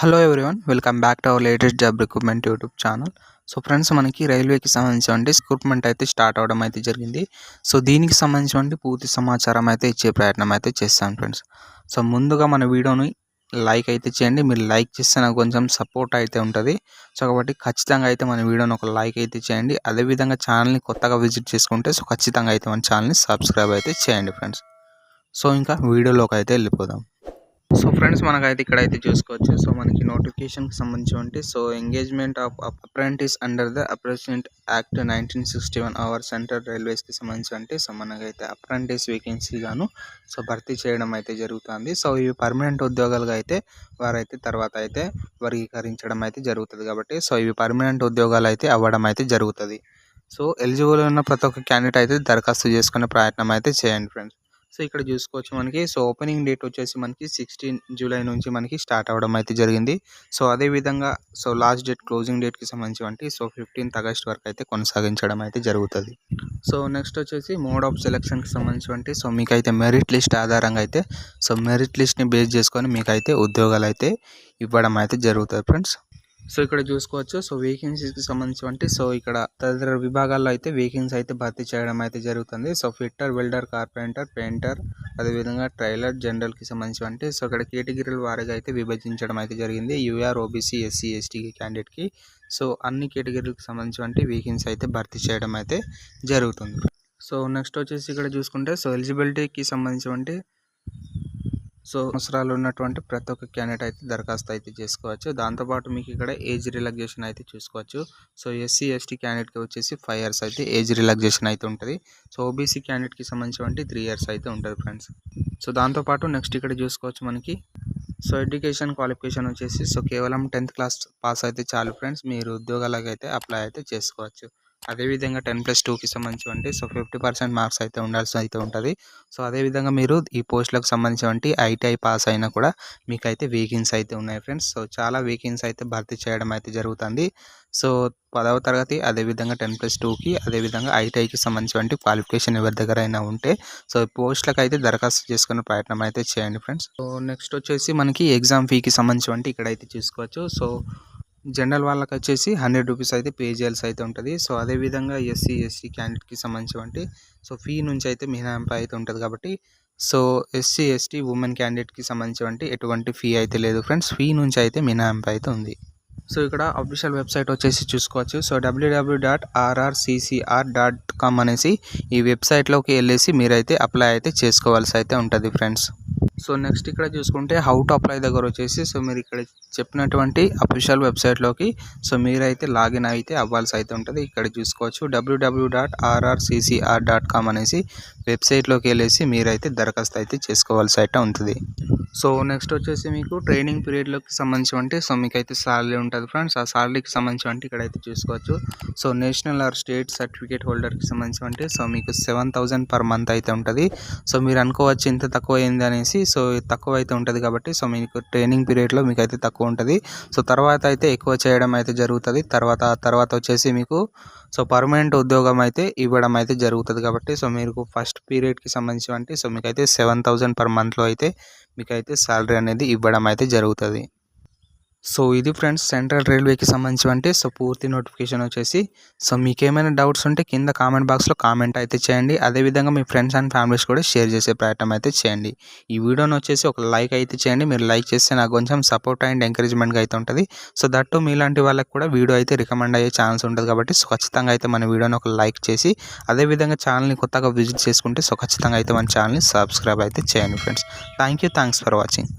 Hello everyone welcome back to our latest job recruitment YouTube channel so friends మనకి రైల్వేకి సంబంధించి recruitment అయితే start అవడం అయితే జరిగింది. సో దీనికి సంబంధించి పూర్తి సమాచారం అయితే ఇచ్చే ప్రయత్నం అయితే చేస్తాను ఫ్రెండ్స్ సో ముందుగా మన వీడియోని లైక్ అయితే చేయండి. మీరు లైక్ చేస్తే నాకు కొంచెం సపోర్ట్ అయితే ఉంటుంది. సో కాబట్టి ఖచ్చితంగా అయితే మన వీడియోని ఒక లైక్ అయితే చేయండి. అదేవిధంగా ఛానల్ని కొత్తగా విజిట్ చేసుకుంటే సో ఖచ్చితంగా అయితే మన ఛానల్ని సబ్స్క్రైబ్ అయితే చేయండి ఫ్రెండ్స్ సో ఇంకా వీడియోలోకి అయితే వెళ్ళిపోదాం. సో ఫ్రెండ్స్ మనకైతే ఇక్కడైతే చూసుకోవచ్చు. సో మనకి నోటిఫికేషన్కి సంబంధించి so engagement of apprentice under the apprentice act nineteen sixty one our central రైల్వేస్కి సంబంధించి అంటే సో మనకైతే అప్రెంటిస్ వేకెన్సీ గాను సో భర్తీ చేయడం అయితే జరుగుతుంది. సో ఇవి పర్మనెంట్ ఉద్యోగాలుగా అయితే వారైతే తర్వాత అయితే వర్గీకరించడం అయితే జరుగుతుంది కాబట్టి సో ఇవి పర్మనెంట్ ఉద్యోగాలు అయితే అవ్వడం అయితే జరుగుతుంది. సో ఎలిజిబుల్ ఉన్న ప్రతి ఒక్క క్యాండిడేట్ అయితే దరఖాస్తు చేసుకునే ప్రయత్నం అయితే చేయండి ఫ్రెండ్స్ సో ఇక్కడ చూసుకోవచ్చు మనకి. సో ఓపెనింగ్ డేట్ వచ్చేసి మనకి సిక్స్టీన్ జూలై నుంచి మనకి స్టార్ట్ అవ్వడం అయితే జరిగింది. సో అదేవిధంగా సో లాస్ట్ డేట్ క్లోజింగ్ డేట్కి సంబంధించి సో ఫిఫ్టీన్త్ ఆగస్ట్ వరకు అయితే కొనసాగించడం అయితే జరుగుతుంది. సో నెక్స్ట్ వచ్చేసి మోడ్ ఆఫ్ సెలెక్షన్కి సంబంధించి సో మీకైతే మెరిట్ లిస్ట్ ఆధారంగా అయితే సో మెరిట్ లిస్ట్ని బేస్ చేసుకొని మీకైతే ఉద్యోగాలు అయితే ఇవ్వడం అయితే జరుగుతుంది ఫ్రెండ్స్ సో ఇక్కడ చూసుకోవచ్చు. సో వేకెన్సీస్కి సంబంధించి సో ఇక్కడ తదితర విభాగాల్లో అయితే వేకెన్సీ అయితే భర్తీ చేయడం అయితే జరుగుతుంది. So fitter welder carpenter painter అదేవిధంగా ట్రైలర్ జనరల్కి సంబంధించి సో ఇక్కడ కేటగిరీల వారిగా అయితే విభజించడం అయితే జరిగింది. U R OBC SC ST క్యాండిడేట్కి so అన్ని కేటగిరీలకు సంబంధించి వేకెన్సీ అయితే భర్తీ చేయడం అయితే జరుగుతుంది. సో నెక్స్ట్ వచ్చేసి ఇక్కడ చూసుకుంటే సో ఎలిజిబిలిటీకి సంబంధించి సో అవసరాలు ఉన్నటువంటి ప్రతి ఒక్క క్యాండిడేట్ అయితే దరఖాస్తు అయితే చేసుకోవచ్చు. దాంతోపాటు మీకు ఇక్కడ ఏజ్ రిలాక్సేషన్ అయితే చూసుకోవచ్చు. సో ఎస్సీ ఎస్టీ క్యాండిడేట్కి వచ్చేసి ఫైవ్ ఇయర్స్ అయితే ఏజ్ రిలాక్సేషన్ అయితే ఉంటుంది. సో ఓబీసీ క్యాండిడేట్కి సంబంధించి త్రీ ఇయర్స్ అయితే ఉంటుంది ఫ్రెండ్స్. సో దాంతోపాటు నెక్స్ట్ ఇక్కడ చూసుకోవచ్చు మనకి. సో ఎడ్యుకేషన్ క్వాలిఫికేషన్ వచ్చేసి సో కేవలం టెన్త్ క్లాస్ పాస్ అయితే చాలు ఫ్రెండ్స్. మీరు ఉద్యోగాలకు అయితే అప్లై అయితే చేసుకోవచ్చు. అదేవిధంగా టెన్ ప్లస్ టూకి సంబంధించి సో ఫిఫ్టీ పర్సెంట్ మార్క్స్ అయితే ఉండాల్సి అయితే ఉంటుంది. సో అదేవిధంగా మీరు ఈ పోస్టులకు సంబంధించి ఐటీఐ పాస్ అయినా కూడా మీకు అయితే వేకెన్సీ అయితే ఉన్నాయి ఫ్రెండ్స్. సో చాలా వేకెన్సీ అయితే భర్తీ చేయడం అయితే జరుగుతుంది. సో పదవ తరగతి అదేవిధంగా టెన్ ప్లస్ టూకి అదేవిధంగా ఐటీఐకి సంబంధించి క్వాలిఫికేషన్ ఎవరి దగ్గర అయినా ఉంటే సో పోస్టులకు అయితే దరఖాస్తు చేసుకునే ప్రయత్నం అయితే చేయండి ఫ్రెండ్స్. సో నెక్స్ట్ వచ్చేసి మనకి ఎగ్జామ్ ఫీకి సంబంధించి ఇక్కడైతే చూసుకోవచ్చు. సో జనరల్ వాళ్ళకి వచ్చేసి హండ్రెడ్ రూపీస్ అయితే పే చేయాల్సి అయితే ఉంటుంది. సో అదేవిధంగా ఎస్సీ ఎస్టీ క్యాండిడేట్కి సంబంధించి సో ఫీ నుంచి అయితే మినహాయింపు అయితే ఉంటుంది కాబట్టి సో ఎస్సీ ఎస్టీ ఉమెన్ క్యాండిడేట్కి సంబంధించి ఎటువంటి ఫీ అయితే లేదు ఫ్రెండ్స్. ఫీ నుంచి అయితే మినహాయింపు అయితే ఉంది. సో ఇక్కడ అఫీషియల్ వెబ్సైట్ వచ్చేసి చూసుకోవచ్చు. So WW dot RRCCR dot com అనేసి ఈ వెబ్సైట్లోకి వెళ్ళేసి మీరైతే అప్లై అయితే చేసుకోవాల్సి అయితే ఉంటుంది ఫ్రెండ్స్. సో నెక్స్ట్ ఇక్కడ చూసుకుంటే హౌ టు అప్లై దగ్గర వచ్చేసి సో మీరు ఇక్కడ చెప్పినటువంటి అఫీషియల్ వెబ్సైట్లోకి సో మీరైతే లాగిన్ అయితే అవ్వాల్సి అయితే ఉంటుంది. ఇక్కడ చూసుకోవచ్చు WW dot RRCCR dot com అనేసి వెబ్సైట్లోకి వెళ్ళేసి మీరైతే దరఖాస్తు అయితే చేసుకోవాల్సి అయితే ఉంటుంది. సో నెక్స్ట్ వచ్చేసి మీకు ట్రైనింగ్ పీరియడ్లోకి సంబంధించి అంటే సో మీకు అయితే సాలరీ ఉంటుంది ఫ్రెండ్స్ ఆ సాలరీకి సంబంధించి అంటే ఇక్కడైతే చూసుకోవచ్చు. So national or state certificate హోల్డర్కి సంబంధించి అంటే సో మీకు సెవెన్ థౌజండ్ పర్ మంత్ అయితే ఉంటుంది. సో మీరు అనుకోవచ్చు ఇంత తక్కువ అయింది అనేసి సో తక్కువ అయితే ఉంటుంది కాబట్టి సో మీకు ట్రైనింగ్ పీరియడ్లో మీకు అయితే తక్కువ ఉంటుంది. సో తర్వాత అయితే ఎక్కువ చేయడం అయితే జరుగుతుంది. తర్వాత తర్వాత వచ్చేసి మీకు సో పర్మనెంట్ ఉద్యోగం అయితే ఇవ్వడం అయితే జరుగుతుంది కాబట్టి సో మీకు ఫస్ట్ పీరియడ్కి సంబంధించి అంటే సో మీకు అయితే సెవెన్ థౌజండ్ పర్ మంత్లో అయితే మీకు అయితే శాలరీ అనేది ఇవ్వడం అయితే జరుగుతుంది. సో ఇది ఫ్రెండ్స్ సెంట్రల్ రైల్వేకి సంబంధించి అంటే సో పూర్తి నోటిఫికేషన్ వచ్చేసి. సో మీకు ఏమైనా డౌట్స్ ఉంటే కింద కామెంట్ బాక్స్లో కామెంట్ అయితే చేయండి. అదేవిధంగా మీ ఫ్రెండ్స్ అండ్ ఫ్యామిలీస్ కూడా షేర్ చేసే ప్రయత్నం అయితే చేయండి. ఈ వీడియోని వచ్చేసి ఒక లైక్ అయితే చేయండి. మీరు లైక్ చేస్తే నాకు కొంచెం సపోర్ట్ అండ్ ఎంకరేజ్మెంట్గా అయితే ఉంటుంది. సో దట్టు మీలాంటి వాళ్ళకి కూడా వీడియో అయితే రికమెండ్ అయ్యే ఛాన్స్ ఉంటుంది కాబట్టి సో ఖచ్చితంగా అయితే మన వీడియోని ఒక లైక్ చేసి అదేవిధంగా ఛానల్ని కొత్తగా విజిట్ చేసుకుంటే సో ఖచ్చితంగా అయితే మన ఛానల్ని సబ్స్క్రైబ్ అయితే చేయండి friends. Thank you thanks for watching.